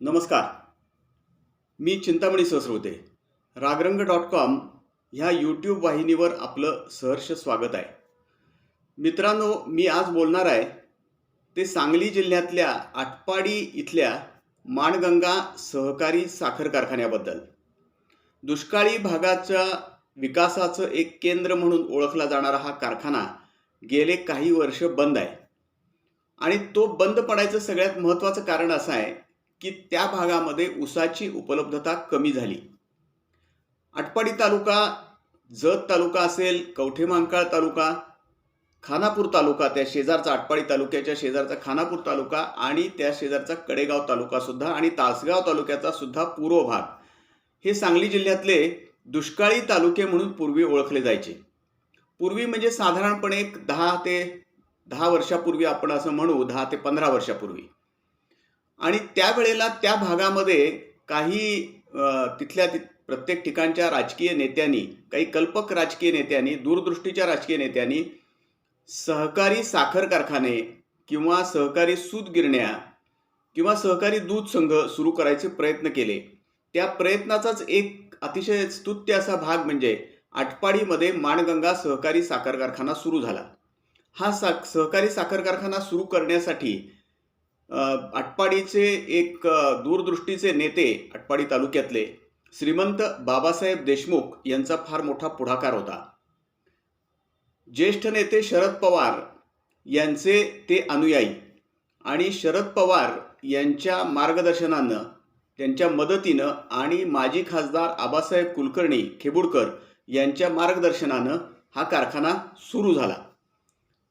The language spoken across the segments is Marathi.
नमस्कार. मी चिंतामणी सहस्रवते रागरंग डॉट कॉम ह्या यूट्यूब वाहिनीवर आपलं सहर्ष स्वागत आहे. मित्रांनो मी आज बोलणार आहे ते सांगली जिल्ह्यातल्या आटपाडी इथल्या माणगंगा सहकारी साखर कारखान्याबद्दल. दुष्काळी भागाच्या विकासाचं एक केंद्र म्हणून ओळखला जाणारा हा कारखाना गेले काही वर्ष बंद आहे. आणि तो बंद पडायचं सगळ्यात महत्त्वाचं कारण असं आहे की त्या भागामध्ये ऊसाची उपलब्धता कमी झाली. आटपाडी तालुका जत तालुका असेल कवठेमांकाळ तालुका खानापूर तालुका त्या शेजारचा आटपाडी तालुक्याच्या शेजारचा खानापूर तालुका आणि त्या शेजारचा कडेगाव तालुका सुद्धा आणि तासगाव तालुक्याचा सुद्धा पूर्व भाग. हे सांगली जिल्ह्यातले दुष्काळी तालुके म्हणून पूर्वी ओळखले जायचे. पूर्वी म्हणजे साधारणपणे एक दहा ते दहा वर्षापूर्वी आपण असं म्हणू दहा ते पंधरा वर्षापूर्वी. आणि त्यावेळेला त्या भागामध्ये काही तिथल्या ति प्रत्येक ठिकाणच्या राजकीय नेत्यांनी काही कल्पक राजकीय नेत्यांनी दूरदृष्टीच्या राजकीय नेत्यांनी सहकारी साखर कारखाने किंवा सहकारी सूत गिरण्या किंवा सहकारी दूध संघ सुरू करायचे प्रयत्न केले. त्या प्रयत्नाचाच एक अतिशय स्तुत्य असा भाग म्हणजे आटपाडीमध्ये माणगंगा सहकारी साखर कारखाना सुरू झाला. हा सा सहकारी साखर कारखाना सुरू करण्यासाठी आटपाडीचे एक दूरदृष्टीचे नेते आटपाडी तालुक्यातले श्रीमंत बाबासाहेब देशमुख यांचा फार मोठा पुढाकार होता. ज्येष्ठ नेते शरद पवार यांचे ते अनुयायी आणि शरद पवार यांच्या मार्गदर्शनानं त्यांच्या मदतीनं आणि माजी खासदार आबासाहेब कुलकर्णी खेबुडकर यांच्या मार्गदर्शनानं हा कारखाना सुरू झाला.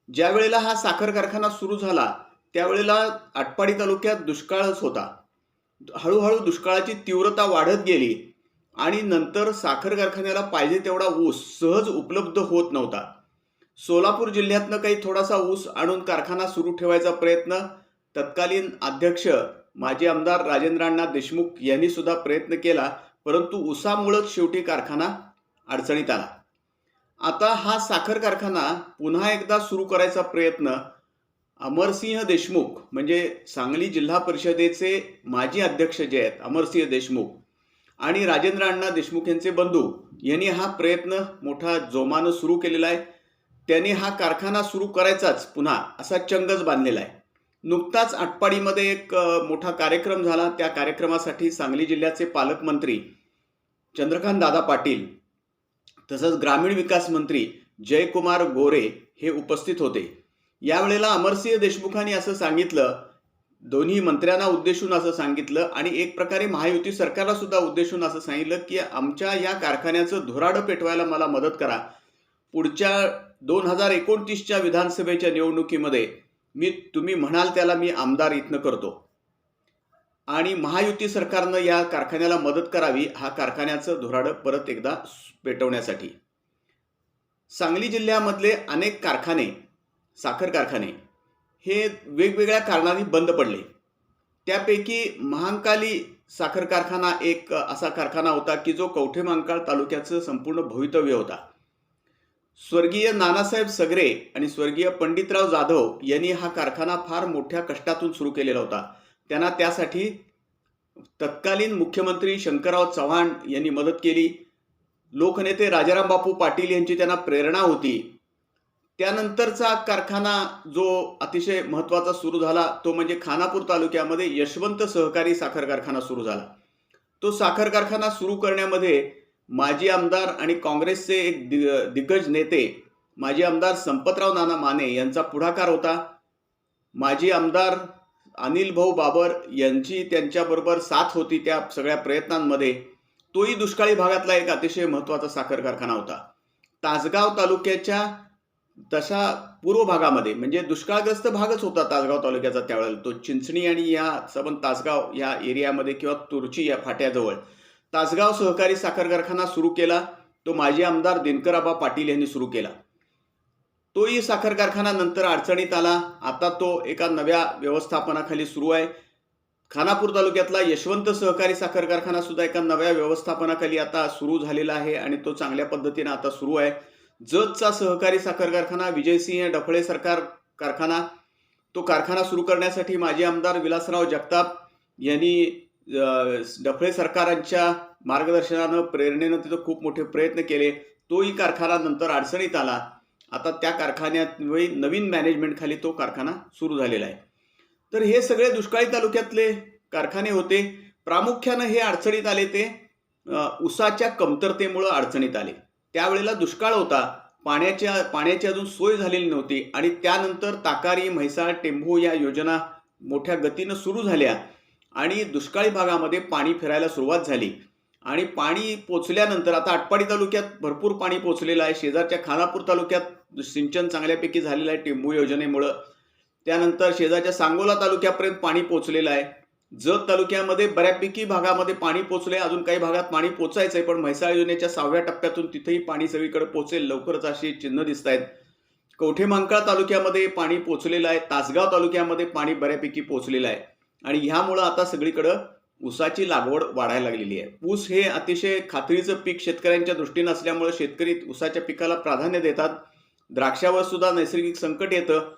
ज्यावेळेला हा साखर कारखाना सुरू झाला त्यावेळेला आटपाडी तालुक्यात दुष्काळच होता. हळूहळू दुष्काळाची तीव्रता वाढत गेली आणि नंतर साखर कारखान्याला पाहिजे तेवढा ऊस सहज उपलब्ध होत नव्हता. सोलापूर जिल्ह्यातनं काही थोडासा ऊस आणून कारखाना सुरू ठेवायचा प्रयत्न तत्कालीन अध्यक्ष माजी आमदार राजेंद्रांना देशमुख यांनी सुद्धा प्रयत्न केला परंतु ऊसामुळंच शेवटी कारखाना अडचणीत आला. आता हा साखर कारखाना पुन्हा एकदा सुरू करायचा प्रयत्न अमरसिंह देशमुख म्हणजे सांगली जिल्हा परिषदेचे माजी अध्यक्ष जे आहेत अमरसिंह देशमुख आणि राजेंद्र अण्णा देशमुख यांचे बंधू यांनी हा प्रयत्न मोठा जोमानं सुरू केलेला आहे. त्यांनी हा कारखाना सुरू करायचाच पुन्हा असा चंगच बांधलेला आहे. नुकताच आटपाडीमध्ये एक मोठा कार्यक्रम झाला. त्या कार्यक्रमासाठी सांगली जिल्ह्याचे पालकमंत्री चंद्रकांत दादा पाटील तसंच ग्रामीण विकास मंत्री जयकुमार गोरे हे उपस्थित होते. यावेळेला अमरसिंह देशमुखांनी असं सांगितलं दोन्ही मंत्र्यांना उद्देशून असं सांगितलं आणि एक प्रकारे महायुती सरकारला सुद्धा उद्देशून असं सांगितलं की आमच्या या कारखान्याचं धुराडं पेटवायला मला मदत करा. पुढच्या दोन हजार एकोणतीसच्या विधानसभेच्या निवडणुकीमध्ये मी तुम्ही म्हणाल त्याला मी आमदार इथनं करतो. आणि महायुती सरकारनं या कारखान्याला मदत करावी हा कारखान्याचं धुराडं परत एकदा पेटवण्यासाठी. सांगली जिल्ह्यामधले अनेक कारखाने साखर कारखाने हे वेगवेगळ्या कारणांनी बंद पडले. त्यापैकी महांकाली साखर कारखाना एक असा कारखाना होता की जो कवठेमांकाळ तालुक्याचं संपूर्ण भवितव्य होता. स्वर्गीय नानासाहेब सगरे आणि स्वर्गीय पंडितराव जाधव यांनी हा कारखाना फार मोठ्या कष्टातून सुरू केलेला होता. त्यांना त्यासाठी तत्कालीन मुख्यमंत्री शंकरराव चव्हाण यांनी मदत केली. लोकनेते राजाराम बापू पाटील यांची त्यांना प्रेरणा होती. त्यानंतरचा कारखाना जो अतिशय महत्त्वाचा सुरू झाला तो म्हणजे खानापूर तालुक्यामध्ये यशवंत सहकारी साखर कारखाना सुरू झाला. तो साखर कारखाना सुरू करण्यामध्ये माजी आमदार आणि काँग्रेसचे एक दि दिग्गज नेते माजी आमदार संपतराव नाना माने यांचा पुढाकार होता. माजी आमदार अनिल भाऊ बाबर यांची त्यांच्याबरोबर साथ होती त्या सगळ्या प्रयत्नांमध्ये. तोही दुष्काळी भागातला एक अतिशय महत्त्वाचा साखर कारखाना होता. तासगाव तालुक्याच्या तशा पूर्व भागामध्ये म्हणजे दुष्काळग्रस्त भागच होता तासगाव तालुक्याचा त्यावेळेला. तो चिंचणी आणि या सबन तासगाव या एरियामध्ये किंवा तुरची या फाट्याजवळ. तासगाव सहकारी साखर कारखाना सुरू केला. तो माजी आमदार दिनकराबा पाटील यांनी सुरू केला. तोही साखर कारखाना नंतर अडचणीत आला. आता तो एका नव्या व्यवस्थापनाखाली सुरू आहे. खानापूर तालुक्यातला यशवंत सहकारी साखर कारखाना सुद्धा एका नव्या व्यवस्थापनाखाली आता सुरू झालेला आहे आणि तो चांगल्या पद्धतीने आता सुरू आहे. जतचा सहकारी साखर कारखाना विजयसिंह डफळे सरकार कारखाना तो कारखाना सुरू करण्यासाठी माजी आमदार विलासराव जगताप यांनी डफळे सरकारांच्या मार्गदर्शनानं प्रेरणेनं तिथं खूप मोठे प्रयत्न केले. तोही कारखाना नंतर अडचणीत आला. आता त्या कारखान्यात नवीन नवीन मॅनेजमेंट खाली तो कारखाना सुरू झालेला आहे. तर हे सगळे दुष्काळी तालुक्यातले कारखाने होते. प्रामुख्यानं हे अडचणीत आले ते उसाच्या कमतरतेमुळं अडचणीत आले. त्यावेळेला दुष्काळ होता. पाण्याच्या पाण्याची अजून सोय झालेली नव्हती. आणि त्यानंतर ताकारी म्हैसाळ टेंभू या योजना मोठ्या गतीनं सुरू झाल्या. आणि दुष्काळी भागामध्ये पाणी फिरायला सुरुवात झाली. आणि पाणी पोचल्यानंतर आता आटपाडी तालुक्यात भरपूर पाणी पोचलेलं आहे. शेजारच्या खानापूर तालुक्यात सिंचन चांगल्यापैकी झालेलं आहे. टेंभू योजनेमुळं. त्यानंतर शेजारच्या सांगोला तालुक्यापर्यंत पाणी पोचलेलं आहे. जत तालुक्यामध्ये बऱ्यापैकी भागामध्ये पाणी पोचले अजून काही भागात पाणी पोचायचं आहे पण म्हैसाळ योजनेच्या सहाव्या टप्प्यातून तिथेही पाणी सगळीकडे पोचेल. लवकरच अशी चिन्ह दिसत आहेत कवठेमांकाळ तालुक्यामध्ये पाणी पोचलेलं आहे तासगाव तालुक्यामध्ये पाणी बऱ्यापैकी पोचलेलं आहे. आणि ह्यामुळं आता सगळीकडं ऊसाची लागवड वाढायला लागलेली आहे. ऊस हे अतिशय खात्रीचं पीक शेतकऱ्यांच्या दृष्टीनं असल्यामुळे शेतकरी ऊसाच्या पिकाला प्राधान्य देतात. द्राक्षावर सुद्धा नैसर्गिक संकट येतं.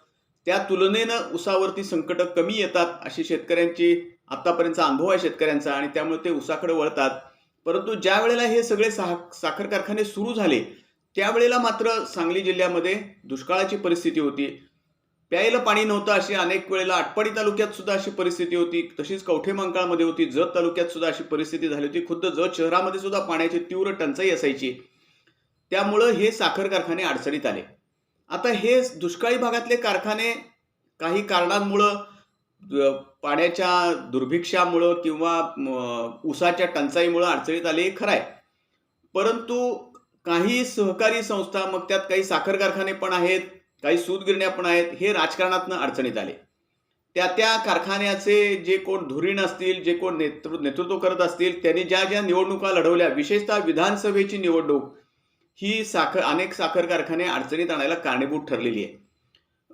त्या तुलनेनं उसावरती संकट कमी येतात अशी शेतकऱ्यांची आतापर्यंतचा अनुभव आहे शेतकऱ्यांचा आणि त्यामुळे ते उसाकडे वळतात. परंतु ज्या वेळेला हे सगळे साह साखर कारखाने सुरू झाले त्यावेळेला मात्र सांगली जिल्ह्यामध्ये दुष्काळाची परिस्थिती होती. प्यायला पाणी नव्हतं अशी अनेक वेळेला आटपाडी तालुक्यात सुद्धा अशी परिस्थिती होती. तशीच कवठे मंकाळमध्ये होती. जत तालुक्यात सुद्धा अशी परिस्थिती झाली होती. खुद्द जत शहरामध्ये सुद्धा पाण्याची तीव्र टंचाई असायची. त्यामुळं हे साखर कारखाने अडचणीत आले. आता हे दुष्काळी भागातले कारखाने काही कारणांमुळं पाण्याच्या दुर्भिक्षामुळं किंवा उसाच्या टंचाईमुळं अडचणीत आले हे खरं आहे. परंतु काही सहकारी संस्था मग त्यात काही साखर कारखाने पण आहेत काही सूतगिरण्या पण आहेत हे राजकारणातनं अडचणीत आले. त्या त्या कारखान्याचे जे कोण धुरीण असतील जे कोण नेतृ नेतृत्व करत असतील त्यांनी ज्या ज्या निवडणुका लढवल्या विशेषतः विधानसभेची निवडणूक ही साखर अनेक साखर कारखाने अडचणीत आणायला कारणीभूत ठरलेली आहे.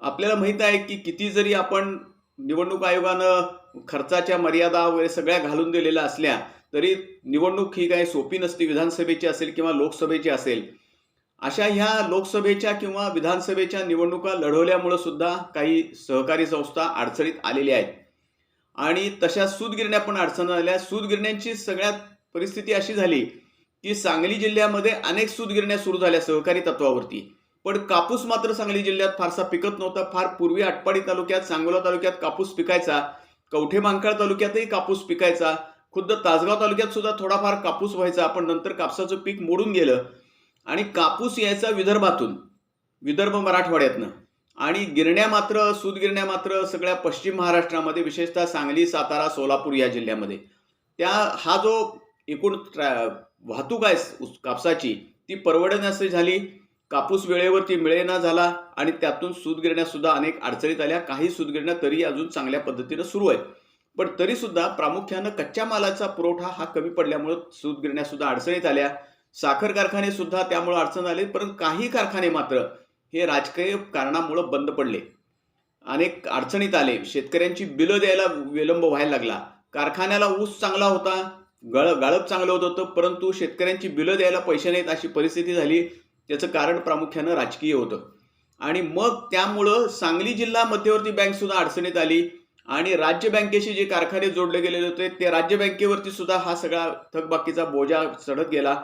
आपल्याला माहीत आहे की किती जरी आपण निवडणूक आयोगानं खर्चाच्या मर्यादा वगैरे सगळ्या घालून दिलेल्या असल्या तरी निवडणूक ही काही सोपी नसती विधानसभेची असेल किंवा लोकसभेची असेल. अशा ह्या लोकसभेच्या किंवा विधानसभेच्या निवडणुका लढवल्यामुळं सुद्धा काही सहकारी संस्था अडचणीत आलेल्या आहेत. आणि तशा सूतगिरण्या पण अडचण आल्या. सूतगिरण्यांची सगळ्यात परिस्थिती अशी झाली की सांगली जिल्ह्यामध्ये अनेक सूतगिरण्या सुरू झाल्या सहकारी तत्वावरती. पण कापूस मात्र सांगली जिल्ह्यात फारसा पिकत नव्हता. फार पूर्वी आटपाडी तालुक्यात सांगोला तालुक्यात कापूस पिकायचा. कवठे मांकाळ तालुक्यातही कापूस पिकायचा. खुद्द तासगाव तालुक्यात सुद्धा थोडाफार कापूस व्हायचा. पण नंतर कापसाचं पीक मोडून गेलं. आणि कापूस यायचा विदर्भातून विदर्भ मराठवाड्यातनं. आणि गिरण्या मात्र सूतगिरण्या मात्र सगळ्या पश्चिम महाराष्ट्रामध्ये विशेषतः सांगली सातारा सोलापूर या जिल्ह्यामध्ये. त्या हा जो एकूण वाहतूक आहे कापसाची ती परवडण्याची झाली. कापूस वेळेवरती मिळेना झाला आणि त्यातून सूतगिरण्या सुद्धा अनेक अडचणीत आल्या. काही सूतगिरण्या तरी अजून चांगल्या पद्धतीनं सुरू आहेत. पण तरीसुद्धा प्रामुख्यानं कच्च्या मालाचा पुरवठा हा कमी पडल्यामुळं सूतगिरण्या सुद्धा अडचणीत आल्या. साखर कारखाने सुद्धा त्यामुळे अडचण आले परंतु काही कारखाने मात्र हे राजकीय कारणामुळं बंद पडले. अनेक अडचणीत आले. शेतकऱ्यांची बिलं द्यायला विलंब व्हायला लागला. कारखान्याला ऊस चांगला होता. गळ गाळप चांगलं होत होतं परंतु शेतकऱ्यांची बिलं द्यायला पैसे नाहीत अशी परिस्थिती झाली त्याचं कारण प्रामुख्यानं राजकीय होतं. आणि मग त्यामुळं सांगली जिल्हा मध्यवर्ती बँक सुद्धा अडचणीत आली आणि राज्य बँकेशी जे कारखाने जोडले गेलेले होते ते राज्य बँकेवरती सुद्धा हा सगळा थकबाकीचा बोजा चढत गेला.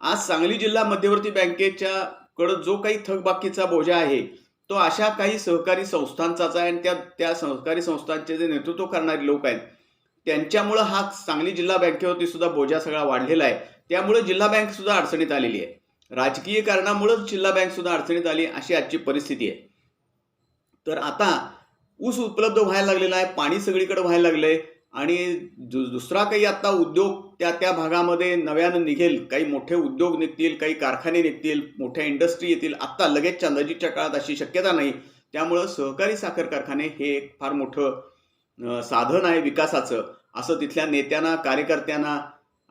आज सांगली जिल्हा मध्यवर्ती बँकेच्या कडं जो काही थकबाकीचा बोजा आहे तो अशा काही सहकारी संस्थांचाच आहे आणि त्या त्या सहकारी संस्थांचे जे नेतृत्व करणारे लोक आहेत त्यांच्यामुळं हा सांगली जिल्हा बँकेवरती सुद्धा बोजा सगळा वाढलेला आहे. त्यामुळे जिल्हा बँक सुद्धा अडचणीत आलेली आहे. राजकीय कारणामुळेच जिल्हा बँक सुद्धा अडचणीत आली अशी आजची परिस्थिती आहे. तर आता ऊस उपलब्ध व्हायला लागलेला आहे पाणी सगळीकडे व्हायला लागलंय आणि दुसरा काही आता उद्योग त्या त्या भागामध्ये नव्यानं निघेल काही मोठे उद्योग निघतील काही कारखाने निघतील मोठ्या इंडस्ट्री येतील आत्ता लगेचच्या नजीकच्या काळात अशी शक्यता नाही. त्यामुळं सहकारी साखर कारखाने हे एक फार मोठं साधन आहे विकासाचं असं तिथल्या नेत्यांना कार्यकर्त्यांना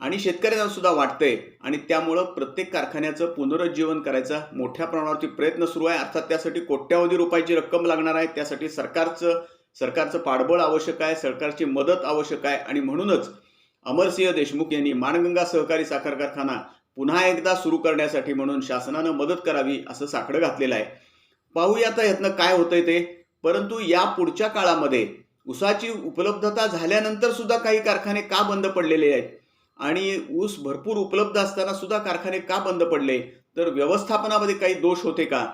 आणि शेतकऱ्यांना सुद्धा वाटतंय. आणि त्यामुळं प्रत्येक कारखान्याचं पुनरुज्जीवन करायचा मोठ्या प्रमाणावरती प्रयत्न सुरू आहे. अर्थात त्यासाठी कोट्यावधी रुपयाची रक्कम लागणार आहे. त्यासाठी सरकारचं सरकारचं पाठबळ आवश्यक आहे सरकारची मदत आवश्यक आहे. आणि म्हणूनच अमरसिंह देशमुख यांनी माणगंगा सहकारी साखर कारखाना पुन्हा एकदा सुरू करण्यासाठी म्हणून शासनानं मदत करावी असं साकडं घातलेलं आहे. पाहूया आता यातनं काय होतंय ते. परंतु या पुढच्या काळामध्ये ऊसाची उपलब्धता झाल्यानंतर सुद्धा काही कारखाने का बंद पडलेले आहेत? आणि ऊस भरपूर उपलब्ध असताना सुद्धा कारखाने का बंद पडले? तर व्यवस्थापनामध्ये काही दोष होते का?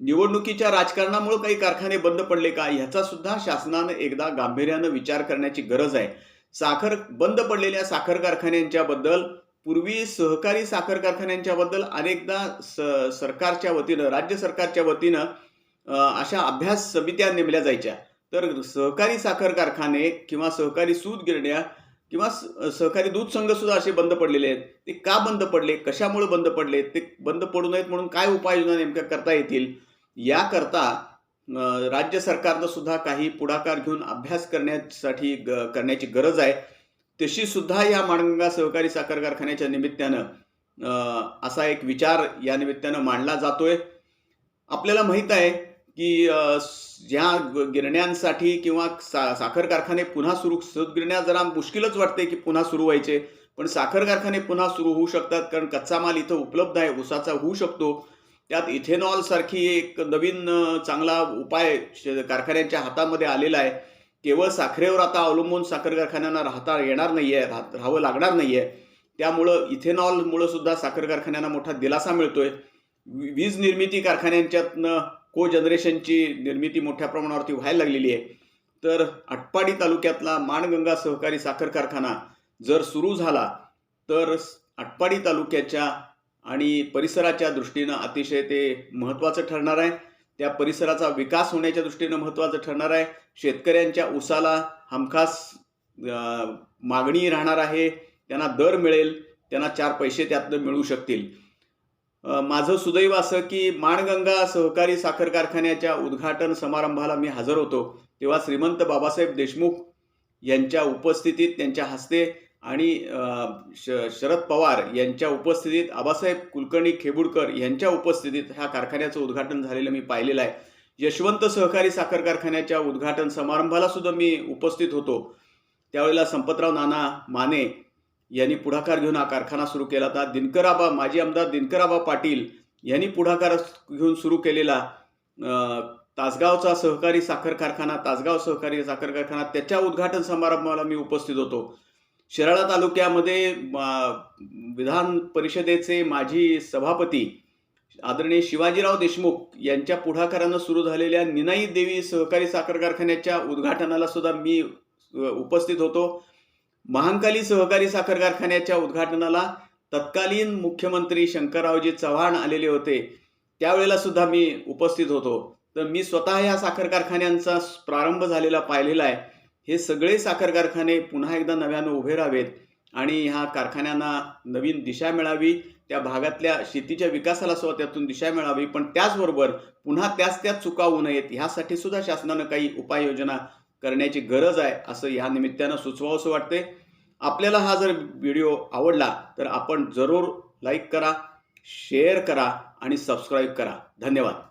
निवडणुकीच्या राजकारणामुळे काही कारखाने बंद पडले का? ह्याचा सुद्धा शासनानं एकदा गांभीर्यानं विचार करण्याची गरज आहे. साखर बंद पडलेल्या साखर कारखान्यांच्या बद्दल पूर्वी सहकारी साखर कारखान्यांच्याबद्दल अनेकदा स सरकारच्या वतीनं राज्य सरकारच्या वतीनं अशा अभ्यास समित्या नेमल्या जायच्या. तर सहकारी साखर कारखाने किंवा सहकारी सूत गिरण्या किंवा सहकारी दूध संघ सुद्धा असे बंद पडलेले आहेत. ते का बंद पडले? कशामुळे बंद पडले? ते बंद पडू नयेत म्हणून काय उपाययोजना नेमक्या करता येतील? याकरता राज्य सरकारनं सुद्धा काही पुढाकार घेऊन अभ्यास करण्यासाठी ग- करण्याची गरज आहे. तशी सुद्धा या माणगंगा सहकारी साखर कारखान्याच्या निमित्तानं असा एक विचार या निमित्तानं मांडला जातोय. आपल्याला माहीत आहे की ज्या गिरण्यांसाठी किंवा सा साखर कारखाने पुन्हा सुरू गिरण्या जरा मुश्किलच वाटते की पुन्हा सुरू व्हायचे. पण साखर कारखाने पुन्हा सुरू होऊ शकतात कारण कच्चा माल इथं उपलब्ध आहे ऊसाचा होऊ शकतो. त्यात इथेनॉलसारखी एक नवीन चांगला उपाय श- कारखान्यांच्या हातामध्ये आलेला आहे. केवळ साखरेवर आता अवलंबून साखर कारखान्यांना राहता येणार नाही आहे राह- राहावं लागणार नाही आहे त्यामुळं इथेनॉलमुळं सुद्धा साखर कारखान्यांना मोठा दिलासा मिळतोय. वी- वीज निर्मिती कारखान्यांच्यातनं को जनरेशनची निर्मिती मोठ्या प्रमाणावरती व्हायला लागलेली आहे. तर आटपाडी तालुक्यातला माणगंगा सहकारी साखर कारखाना जर सुरू झाला तर आटपाडी तालुक्याच्या आणि परिसराच्या दृष्टीनं अतिशय ते महत्त्वाचं ठरणार आहे. त्या परिसराचा विकास होण्याच्या दृष्टीनं महत्त्वाचं ठरणार आहे. शेतकऱ्यांच्या ऊसाला हमखास मागणी राहणार आहे. त्यांना दर मिळेल त्यांना चार पैसे त्यातनं मिळू शकतील. माझं सुदैव असं की माणगंगा सहकारी साखर कारखान्याच्या उद्घाटन समारंभाला मी हजर होतो. तेव्हा श्रीमंत बाबासाहेब देशमुख यांच्या उपस्थितीत त्यांच्या हस्ते आणि श शरद पवार यांच्या उपस्थितीत आबासाहेब कुलकर्णी खेबुडकर यांच्या उपस्थितीत ह्या कारखान्याचं उद्घाटन झालेलं मी पाहिलेलं आहे. यशवंत सहकारी साखर कारखान्याच्या उद्घाटन समारंभाला सुद्धा मी उपस्थित होतो. त्यावेळेला संपतराव नाना माने यांनी पुढाकार घेऊन हा कारखाना सुरू केला होता. दिनकराबा माजी आमदार दिनकराबा पाटील यांनी पुढाकार घेऊन सुरू केलेला तासगावचा सहकारी साखर कारखाना तासगाव सहकारी साखर कारखाना त्याच्या उद्घाटन समारंभाला मी उपस्थित होतो. शिराळा तालुक्यामध्ये विधान परिषदेचे माजी सभापती आदरणीय शिवाजीराव देशमुख यांच्या पुढाकारानं सुरू झालेल्या निनाई देवी सहकारी साखर कारखान्याच्या उद्घाटनाला सुद्धा मी उपस्थित होतो. महांकाली सहकारी साखर कारखान्याच्या उद्घाटनाला तत्कालीन मुख्यमंत्री शंकररावजी चव्हाण आलेले होते. त्यावेळेला सुद्धा मी उपस्थित होतो. तर मी स्वतः ह्या साखर कारखान्यांचा प्रारंभ झालेला पाहिलेला आहे. हे सगळे साखर कारखाने पुन्हा एकदा नव्यानं उभे राहावेत आणि ह्या कारखान्यांना नवीन दिशा मिळावी त्या भागातल्या शेतीच्या विकासाला सुद्धा त्यातून दिशा मिळावी पण त्याचबरोबर पुन्हा त्याच त्याच चुका होऊ नयेत ह्यासाठी सुद्धा शासनानं काही उपाययोजना करण्याची गरज आहे असं या निमित्तानं सुचवावंसं वाटते आपल्याला हा जर व्हिडिओ आवडला तर आपण जरूर लाईक करा शेअर करा आणि सबस्क्राईब करा. धन्यवाद.